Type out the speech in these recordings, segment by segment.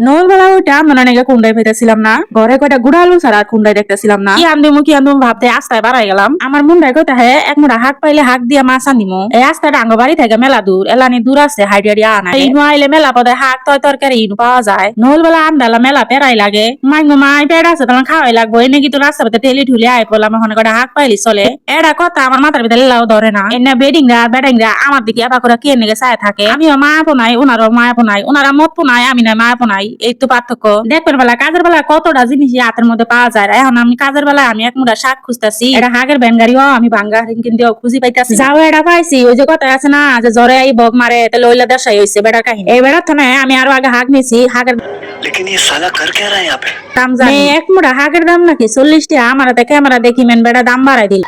নলবেলা ওইটা মনে নাকি কুন্ডাই পেতেছিলাম না। ঘরে কয়টা গুড়ালু ছাড়া আর কুন্ডাই দেখতেছিলাম না। কি আনদিমু কি আনদিমু ভাবতে আস্তায় বাড়াই গেলাম। আমার মুন্ডাই কইতা হে এক মুড়া হাক পাইলে হাক দিয়া মাছ আনিমু। এই আস্তাটা আঙ্গ বাড়ি থেকে মেলা দূর। এলানি দূর আছে হাইডিয়ারি আনা ইনু আইলে মেলা পদে হাক তয় তরকারি ইনু পাওয়া যায়। নলবেলা আন্দালা মেলা পেরাই লাগে। মাই গো মাই পেড় আছে তখন খাওয়াই লাগবো। এনে কিন্তু রাস্তা পথে ঠেলি ঠুলি আই পড়লাম এখন কটা হাক পাইলি চলে। এরা কথা আমার মাথার ভিতরে লাও ধরে না। এনে বেডিং রা বেডিং রা আমার দিকে আবার করে কে নেগে চায় থাকে। আমিও মা পোনাই ওনারও মা পোনাই ওনারা মত পোনাই আমি নাই মা পোনাই এই তো পার্থক্য দেখবেন বেলা কাজের বেলা কতটা জিনিস হাতের মধ্যে পাওয়া যায় এখন আমি কাজের বেলায় আমি এক মুড়া শাক খুঁজতেছি এটা হাগের ব্যান গাড়িও আমি ভাঙ্গা কিন্তু খুঁজি পাইতাছি যাও এটা পাইছি ওই যে কথা আছে না যে জ্বরে এই বগ মারে তাহলে ওইলা দেশাই হয়েছে বেড়ার কাহিনী এই বেড়ার থানে আমি আরো আগে হাগ নিছি হাগের लेकिन ये साला कर क्या रहा है यहाँ पे দাম জানি এক মুড়া হাগের দাম নাকি চল্লিশ টাকা আমার হাতে ক্যামেরা দেখি মেন বেড়া দাম বাড়াই দিল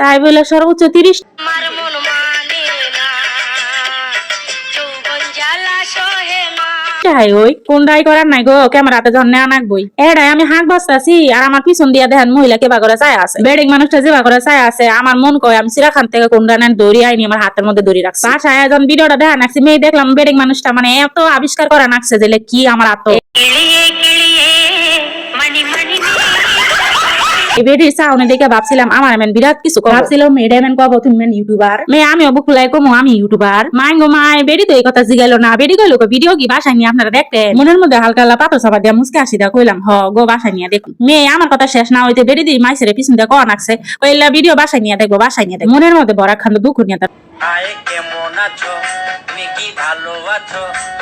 তাই বলে সর্বোচ্চ তিরিশ হাই ওই কোনটাই করার নাই গো, ক্যামেরাতে যখন নেওয়া নাকবই এডাই আমি হাঁক বাঁচতেছি, আর আমার পিছন দিয়া দেখেন মহিলা কেবা করে চায় আছে। বেডিং মানুষটা যেবা করে চায় আছে, আমার মন কয় আমি সিরাখান থেকে কোন নেন দড়ি আইনি, আমার হাতের মধ্যে দড়ি রাখছি। বাসায় যখন ভিডিওটা দেখা নাকছি, মেয়ে দেখলাম বেডিং মানুষটা মানে এত আবিষ্কার করা নাকছে যে কি আমার আত্ম এই বেডির সাউনে দেখে ভাবছিলাম আমার এমন বিরাট কিছু। ভাবছিলাম মেয়েটা এমন কব তুমি মেন ইউটিউবার মেয়ে আমি অবুক খুলাই কমো আমি ইউটিউবার মাই গো মাই বেডি তো এই কথা জিগাইলো না বেডি কইলো ভিডিও কি বাসায় নিয়ে আপনারা দেখতেন? মনের মধ্যে হালকা হালকা পাথর সাবা দিয়া মুসকে আসি দা কইলাম হ গো বাসায় নিয়ে দেখুন। মেয়ে আমার কথা শেষ না হইতে বেডি দিই মাইসের পিছন দিয়ে কন আসছে কইলা ভিডিও বাসায় নিয়ে দেখব বাসায় নিয়ে দেখব। মনের মধ্যে বড় খান্দ দুঃখ নিয়ে তার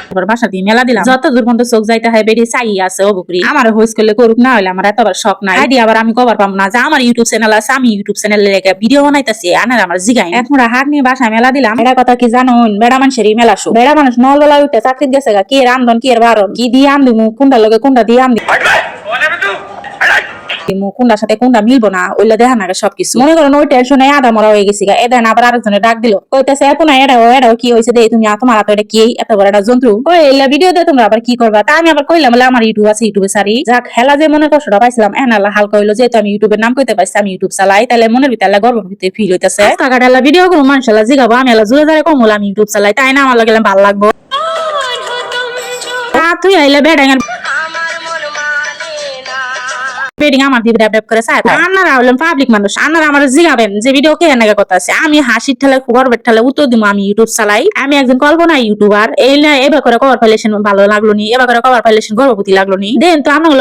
তারপর বাসা দিয়ে মেলা দিলাম। যত দূর পর্যন্ত চোখ যাইতে হয় বেরিয়ে চাই আছে অবুকরি। আমার হইস করলে করুক না হইলে আমার এতবার শখ নাই। আইডি আবার আমি কবার পাবো না। যে আমার ইউটিউব চ্যানেল আছে আমি ইউটিউব চ্যানেলে লেগে ভিডিও বানাইতেছি আনার আমার জিগাই। হাট নিয়ে বাসায় মেলা দিলাম। এটা কথা কি জানো? বেড়া মানুষেরই মেলা শো বেড়া মানুষ নলবেলা উঠে চাকরি গেছে কি রান্ধন কি এর বারণ? কি দিয়ে আন দিমু কোনটা লগে কোনটা দিয়ে কোনটার সাথে কোনটা মিলবো না ওইলা দেখা না সবকিছু। মনে করেন ওই টেনশনে আদা মরা হয়ে গেছি গা এদেন আবার আরেকজনে ডাক দিল কইতেছে এত না এটা এটা কি হয়েছে দে তুমি তোমার হাতে এটা কি এত বড় একটা যন্ত্র ওই এলা ভিডিও দিয়ে তোমরা আবার কি করবা? তা আমি আবার কইলাম বলে আমার ইউটিউব আছে ইউটিউবে সারি। যাক হেলা যে মনে কষ্টটা পাইছিলাম এনালা হালকা হইল যেহেতু আমি ইউটিউবের নাম কইতে পাইছি আমি ইউটিউব চালাই তাহলে মনের ভিতরে গর্ব ভিতরে ফিল হইতেছে। টাকা ঢালা ভিডিও কোনো মানুষ এলা জিগাবো আমি এলা জুড়ে ধরে কমল আমি ইউটিউব চালাই তাই না আমার লাগে ভালো লাগবো। মন তুই আইলে বেড়াঙ্গের মন মানে বেডিং আমার দিয়ে ড্যাব ড্যাব করে চায় আন্নারা হলেন পাবলিক মানুষ আন্নারা আমার জিগাবেন যে ভিডিও কে এনেকে কথা আছে আমি হাসির ঠেলে গর্বের ঠেলে উত্তর দিব আমি ইউটিউব চালাই। আমি একজন কল্পনা ইউটিউবার এই না এবার করে কভার ফাইলেশন ভালো লাগল নি এবার করে কভার ফাইলেশন গর্ভবতী লাগল নি। দেন তো আমার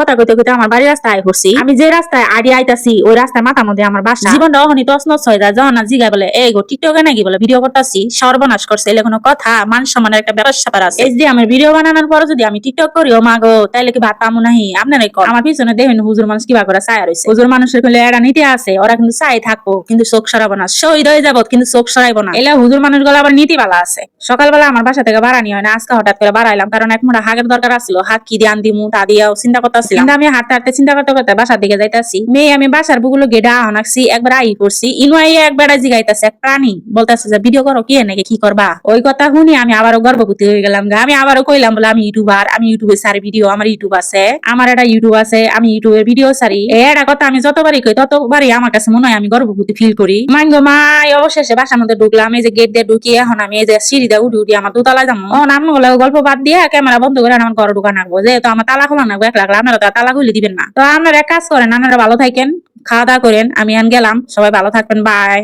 কথা কইতে কইতে আমার বাড়ির রাস্তায় আই পড়ছি। আমি যে রাস্তায় আড়ি আইতাছি, ওই রাস্তায় মাথার মধ্যে আমার বাসা জীবনটা অহনি তসনস হয়ে যায় না জিগায় বলে, এই গো টিকটকে নাকি বলে ভিডিও করতেছি, সর্বনাশ করছে, এলে কোনো কথা, মান সম্মানের একটা স্যাপার আছে। এই যে আমার ভিডিও বানানোর পরে যদি আমি টিকটক করি ও মাগো তাইলে কি ভাত পামু নাহি? আপনারাই আমার পিছনে দেখেন হুজুর মানুষ কিবা করে চায় রয়েছে হুজুর মানুষের কইলে, এরা নীতি আছে ওরা কিন্তু চাই থাকব, কিন্তু চোখ সরাবো না। শহীদ হয়ে যাব, কিন্তু চোখ সরাইবো না। এলা হুজুর মানুষগুলো আবার নীতিবালা আছে। সকালবেলা আমার বাসা থেকে বাড়ানি হয় না, আজকে হঠাৎ করে বাড়াইলাম কারণ এক মোটা হাগের দরকার আছিল। হাত কি দিয়ে আনদিমু, তা দিয়েও চিন্তা করতেছিলাম কিন্তু আমি হাঁটতে হাঁটতে চিন্তা করতে করতে বাসার দিকে যাইতাছি। মেয়ে আমি বাসার বুগুলো গেডা আনাকছি, একবার আই করছি। ইনু আইয়া একবার জিগাইতাছে এক প্রাণী। বলতেছে যে, ভিডিও করো কি এনেকে কি করবা? ওই কথা শুনি আমি আবারও গর্ভবতী হয়ে গেলাম গা। আমি আবারও কইলাম, বলে, আমি ইউটিউবার, আমি ইউটিউবে সারি ভিডিও, আমার ইউটিউব আছে, আমার একটা ইউটিউব আছে, আমি ইউটিউবে ভিডিও সারি। এটা কথা আমি যতবারই কই, ততবারই আমার কাছে মনে হয় আমি গর্ভবতী ফিল করি। মাইঙ্গ, মাই, অবশেষে বাসার মধ্যে ঢুকলাম। এই যে গেট দিয়ে ঢুকি, এখন আমি এই যে সিঁড়ি দিয়ে উঠি উঠি আমার দোতলা যাব। ও নামগুলো গল্প বাদ দিয়ে ক্যামেরা বন্ধ করে আমার ঘরে ঢুকা নাকবো যেহেতু আমার তালা খোলা নাকবো এক লাগলে আপনারা আর তালা খুলে দিবেন না। তো আপনারা এক কাজ করেন আপনারা ভালো থাকেন খাওয়া দাওয়া করেন আমি আন গেলাম সবাই ভালো থাকবেন বাই।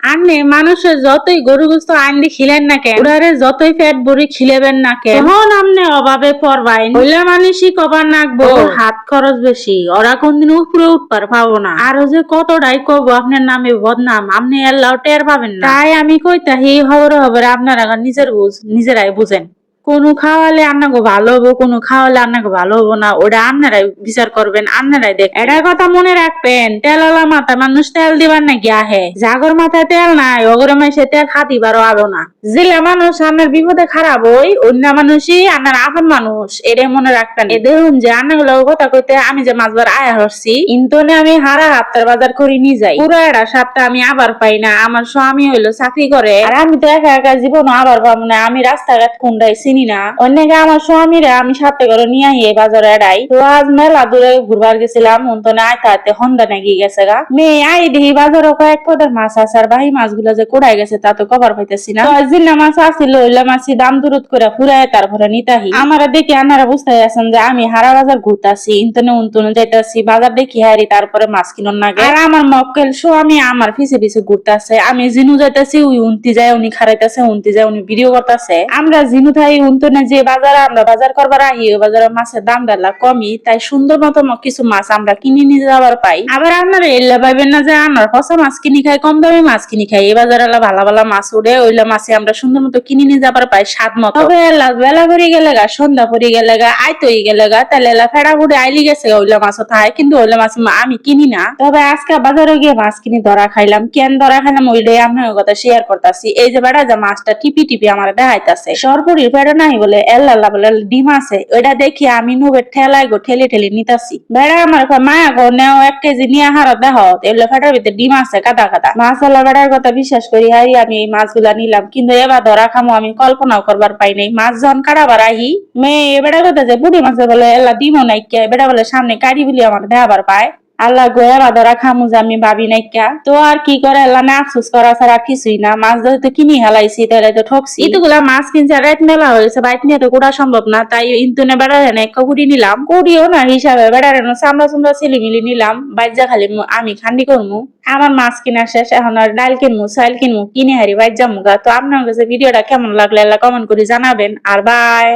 আনে মানুষের যতই গরু গুস্ত আনলি খিলেন না কেন ওরারে যতই পেট ভরি খিলেবেন না কেন। তখন আমনে অভাবে পড়বাই হইলে মানুষই কবার নাকবো হাত খরচ বেশি। ওরা কোনদিন উপরে উঠবার পাবো না। আরও যে কতটাই কব আপনার নামে বদনাম আপনি আল্লাহ টের পাবেন না। তাই আমি কইতা হি খবর হবে আপনারা নিজের বুঝ নিজেরাই বুঝেন। কোনো খাওয়ালে আপনাকে ভালো হব, কোনো খাওয়ালে আপনাকে ভালো হব না ওটা আপনারাই বিচার করবেন আপনারাই দেখ এটার কথা মনে রাখবেন তেলালা মাথা মানুষ তেল দিবার নাকি আহে? জাগর মাথায় তেল নাই অগরে মাসে তেল খাতি পারো আলো না। জিলে মানুষ আপনার বিপদে খারাপ হই, অন্য মানুষই আপনার আপন মানুষ, এটাই মনে রাখবেন। এ দেখুন যে আন্নাগুলো কথা কইতে আমি যে মাছবার আয়া হরছি, ইন্তনে আমি হারা হাপ্তার বাজার করি নি যাই। পুরো একটা সপ্তাহ আমি আবার পাই না, আমার স্বামী হইল চাকরি করে, আর আমি তো একা একা জীবন আবার পাবো না, আমি রাস্তাঘাট কুন্ডাইছি চিনি না। অনেকে আমার স্বামীরে আমি সাথে করে নিয়ে এই বাজারে এড়াই তো আজ মেলা দূরে ঘুরবার গেছিলাম উন্তনে আইতে আইতে হন্ডা নাকি গেছে গা। মেয়ে আই দেখি বাজারে কয়েক পদের মাছ আছে আর বাহি মাছগুলো যে কোড়াই গেছে তা তো কবার পাইতেছি না। জিল্লা মাছ আসছিল ওইলা মাছি দাম দূরত করে ফুরায় তারপরে নিতাহি। আমারা দেখি আনারা বুঝতে আছেন যে আমি হারা বাজার ঘুরতাছি, ইন্তনে উন্তনে যাইতাছি, বাজার দেখি হারি তারপরে মাছ কিনুন না আর আমার মক্কেল শো আমি আমার পিছে পিছে ঘুরতাছে, আমি জিনু যাইতাছি, উই উন্তি যায়, উনি খারাইতাছে, উন্তি যায়, উনি ভিডিও করতেছে। আমরা জিনু থাই উন্তনে যে বাজারে আমরা বাজার করবার আহি বাজারে মাছের দাম ডালা কমই, তাই সুন্দর মতো কিছু মাছ আমরা কিনে নিয়ে যাবার পাই। আবার আপনারা এল্লা পাইবেন না যে আমার পচা মাছ কিনি খাই, কম দামে মাছ কিনি খাই। এই বাজারে এলা ভালো ভালো মাছ উঠে ওইলা মাছে আমরা সুন্দর মতো কিনে নিয়ে যাবার পাই, স্বাদ মতো। তবে এলা বেলা করে গেলে গা, সন্ধ্যা পরে গেলে গা আইতই গেলে গা তাহলে এলা ফেড়া ফুটে আইলি গেছে ওইলা মাছ থায় কিন্তু ওইলা মাছ আমি কিনি না। তবে আজকে বাজারে গিয়ে মাছ কিনে ধরা খাইলাম। কেন ধরা খাইলাম? ওইটাই আপনার কথা শেয়ার করতেছি। এই যে বেড়া যে মাছটা টিপি টিপি আমার দেখাইতাছে। সরপুরি ফেড়া নাই বলে, এল্লা বলে ডিম আছে। ওইটা দেখি আমি নুবের ঠেলাই গো ঠেলে ঠেলে নিতাছি। বেড়া আমার মায়া গো, নেও এক কেজি নিয়ে হারা দেহ এগুলো ফেটার ভিতরে ডিম আছে, কাদা কাদা। মাছ আলা বেড়ার কথা বিশ্বাস করি হারি আমি এই মাছগুলা নিলাম। কিন্তু এবার ধরা খামো, আমি কল্পনাও করবার পাই নাই। মাছ যখন কাটাবার আহি, মেয়ে বেড়া কথা যে বুড়ি মাছের বলে এলা ডিমও নাই কে? বেড়া বলে, সামনে কাড়ি বলি আমার দেহাবার পায়। আল্লাহ গোয়া বাদরা খামু আমি ভাবি নাইকা তো আর কি করে আল্লাহ না আফসোস করা ছাড়া কিছুই না। মাছ ধরে তো কিনি হেলাইছি, তাহলে তো ঠকছি। ইতুগুলা মাছ কিনছে রাত মেলা হয়েছে, বাইক নিয়ে তো কোটা সম্ভব না। তাই ইন্তুনে বেড়া হেনে একটা কুড়ি নিলাম। কুড়িও না, হিসাবে বেড়া হেনে চামড়া চামড়া ছিলি মিলি নিলাম। বাইজা খালি আমি খান্ডি করমু। আমার মাছ কিনা শেষ, এখন আর ডাল কিনমু, চাইল কিনমু, কিনে হারি বাইজা মুগা। তো আপনার কাছে ভিডিওটা কেমন লাগল কমেন্ট করে জানাবেন। আর বাই